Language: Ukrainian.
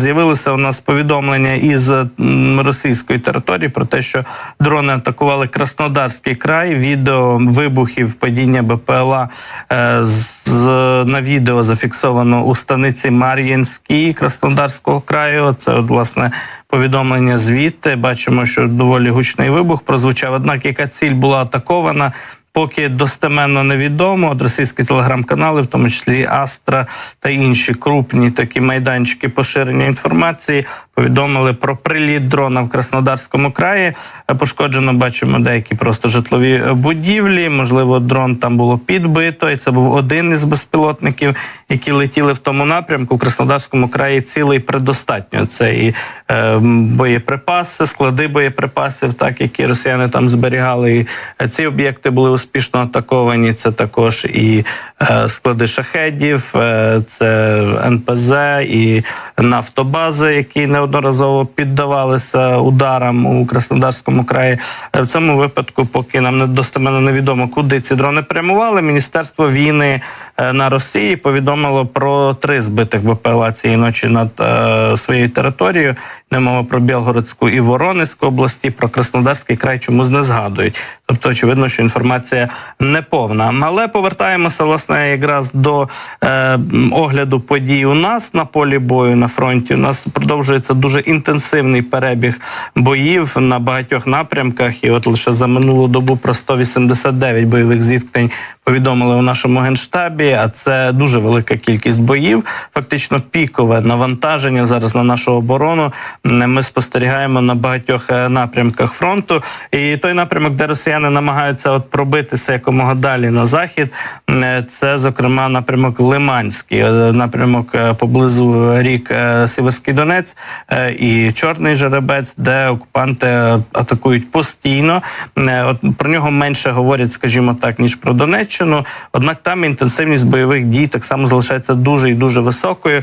З'явилося у нас повідомлення із російської території про те, що дрони атакували Краснодарський край. Відео вибухів падіння БПЛА е, з, на відео зафіксовано у станиці Мар'їнській Краснодарського краю. Це от, власне повідомлення звідти. Бачимо, що доволі гучний вибух прозвучав. Однак, яка ціль була атакована? Поки достеменно невідомо, от російські телеграм-канали, в тому числі Астра та інші крупні такі майданчики поширення інформації, повідомили про приліт дрона в Краснодарському краї. Е, Пошкоджено бачимо деякі просто житлові е, будівлі. Можливо, дрон там було підбито, і це був один із безпілотників, які летіли в тому напрямку. В Краснодарському краї цілий предостатньо. Це і е, боєприпаси, склади боєприпасів, так які росіяни там зберігали. І е, ці об'єкти були успішно атаковані. Це також і е, склади шахедів, е, це НПЗ і нафтобази, які неодноразово піддавалися ударам у Краснодарському краї. Е, В цьому випадку, поки нам не достеменно невідомо, куди ці дрони прямували. Міністерство війни е, на Росії повідомило про три збитих БПЛА цієї ночі над е, своєю територією. Не мова про Білгородську і Воронезьку області, про Краснодарський край чомусь не згадують. Тобто, очевидно, що інформація неповна. Але повертаємося власне якраз до е, огляду подій у нас на полі бою на фронті. У нас продовжується дуже інтенсивний перебіг боїв на багатьох напрямках. І от лише за минулу добу про 189 бойових зіткнень повідомили у нашому генштабі. А це дуже велика кількість боїв. Фактично пікове навантаження зараз на нашу оборону. Ми спостерігаємо на багатьох е, напрямках фронту. І той напрямок, де росіяни намагаються от пробитися якомога далі на захід, е, це зокрема напрямок Лиманський, е, напрямок поблизу рік Сіверський Донець і Чорний Жеребець, де окупанти атакують постійно. От про нього менше говорять, скажімо так, ніж про Донеччину. Однак там інтенсивність бойових дій так само залишається дуже і дуже високою.